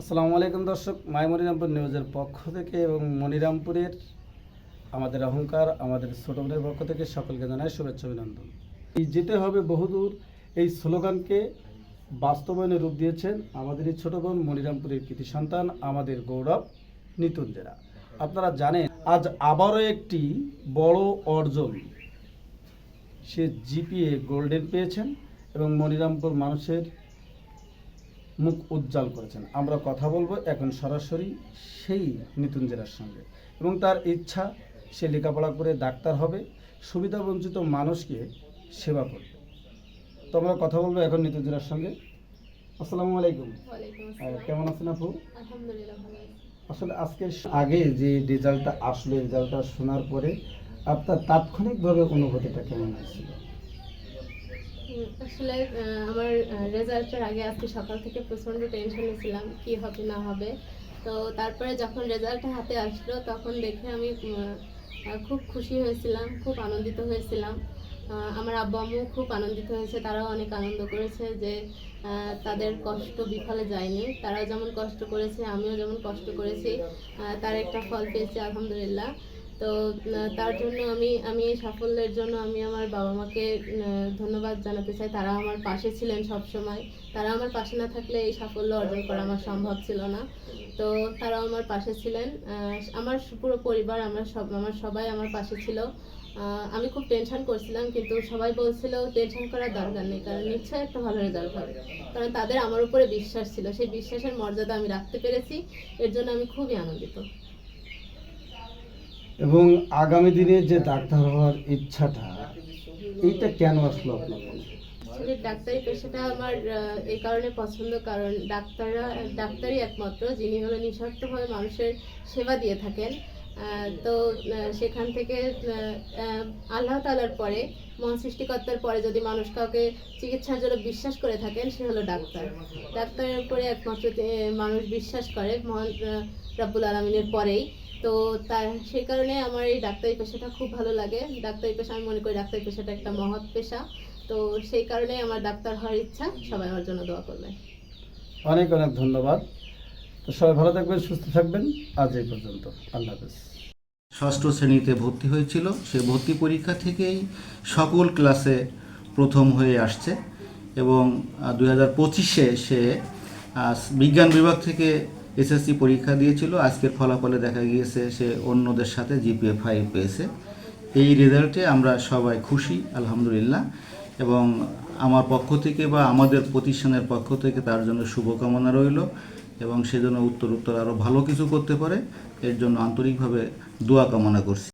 আসসালামু আলাইকুম দর্শক মাই মনিরামপুর নিউজের পক্ষ থেকে এবং মনিরামপুরের আমাদের অহংকার, আমাদের ছোট বোনের পক্ষ থেকে সকলকে জানাই শুভেচ্ছা অভিনন্দন। এই যেতে হবে বহুদূর, এই স্লোগানকে বাস্তবায়নে রূপ দিয়েছেন আমাদের এই ছোট বোন মনিরামপুরের কৃতি সন্তান, আমাদের গৌরব নিতুঞ্জেরা আপনারা জানেন, আজ আবারও একটি বড় অর্জন। সে জিপিএ গোল্ডেন পেয়েছেন এবং মনিরামপুর মানুষের মুখ উজ্জ্বল করেছেন। আমরা কথা বলব এখন সরাসরি সেই নিতুঞ্জেরার সঙ্গে। এবং তার ইচ্ছা সে লেখাপড়া করে ডাক্তার হবে সুবিধাবঞ্চিত মানুষকে সেবা করবে। তো আমরা কথা বলব এখন নিতুঞ্জেরার সঙ্গে। আসসালামু আলাইকুম। কেমন আছেন আপু? আসলে আজকে আগে যে রেজাল্টটা আসলো রেজাল্টটা শোনার পরে আপনার তাৎক্ষণিকভাবে অনুভূতিটা কেমন হয়েছিল? আসলে আমার রেজাল্টের আগে আজকে সকাল থেকে প্রচণ্ড টেনশনে ছিলাম, কি হবে, না হবে। তো তারপরে যখন রেজাল্ট হাতে আসলো, তখন দেখে আমি খুব খুশি হয়েছিলাম, খুব আনন্দিত হয়েছিলাম। আমার আব্বা আম্মু খুব আনন্দিত হয়েছে, তারাও অনেক আনন্দ করেছে যে তাদের কষ্ট বিফলে যায়নি। তারাও যেমন কষ্ট করেছে, আমিও যেমন কষ্ট করেছি তার একটা ফল পেয়েছি, আলহামদুলিল্লাহ। তো তার জন্য আমি আমি এই সাফল্যের জন্য আমি আমার বাবা মাকে ধন্যবাদ জানাতে চাই। তারা আমার পাশে ছিলেন সব সময় তারা আমার পাশে না থাকলে এই সাফল্য অর্জন করা আমার সম্ভব ছিল না। তো তারাও আমার পাশে ছিলেন। আমার পুরো পরিবার, আমার সব, আমার সবাই আমার পাশে ছিল। আমি খুব টেনশন করছিলাম, কিন্তু সবাই বলছিল টেনশন করার দরকার নেই, কারণ নিশ্চয়ই একটা ভালো রেজাল্ট হবে। কারণ তাদের আমার উপরে বিশ্বাস ছিল। সেই বিশ্বাসের মর্যাদা আমি রাখতে পেরেছি। এর জন্য আমি খুবই আনন্দিত। এবং আগামী দিনে যে ডাক্তার হওয়ার ইচ্ছাটা, এইটা কেন আসলো আপনার আসলে ডাক্তারি পেশাটা আমার এই কারণে পছন্দ, কারণ ডাক্তাররা, ডাক্তারই একমাত্র যিনি হলো নিঃস্বার্থভাবে মানুষের সেবা দিয়ে থাকেন। তো সেখান থেকে আল্লাহ তালার পরে, মহান সৃষ্টিকর্তার পরে যদি মানুষ কাউকে চিকিৎসার জন্য বিশ্বাস করে থাকেন, সে হলো ডাক্তার। ডাক্তারের উপরে একমাত্র মানুষ বিশ্বাস করে মহান রাব্বুল আলমিনের পরেই। তো তার সেই কারণে আমার এই ডাক্তারি পেশাটা খুব ভালো লাগে। ডাক্তারি পেশা আমি মনে করি ডাক্তারি পেশাটা একটা মহৎ পেশা। তো সেই কারণে আমার ডাক্তার হওয়ার ইচ্ছা সবাই আমার জন্য দোয়া করবেন। অনেক অনেক ধন্যবাদ। তো সবাই ভালো থাকবেন সুস্থ থাকবেন। আজ এই পর্যন্ত। আল্লাহ হাফেজ। ষষ্ঠ শ্রেণীতে ভর্তি হয়েছিল। সে ভর্তি পরীক্ষা থেকেই সকল ক্লাসে প্রথম হয়ে আসছে এবং দুই হাজার পঁচিশে সে বিজ্ঞান বিভাগ থেকে এসএসসি পরীক্ষা দিয়েছিল, আজকের ফলাফলে দেখা গিয়েছে সে অন্যদের সাথে জিপিএ ফাইভ পেয়েছে। এই রেজাল্টে আমরা সবাই খুশি, আলহামদুলিল্লাহ। এবং আমার পক্ষ থেকে বা আমাদের প্রতিষ্ঠানের পক্ষ থেকে তার জন্য শুভকামনা রইল এবং সেজন্য উত্তর উত্তর আরও ভালো কিছু করতে পারে, এর জন্য আন্তরিকভাবে দোয়া কামনা করছি।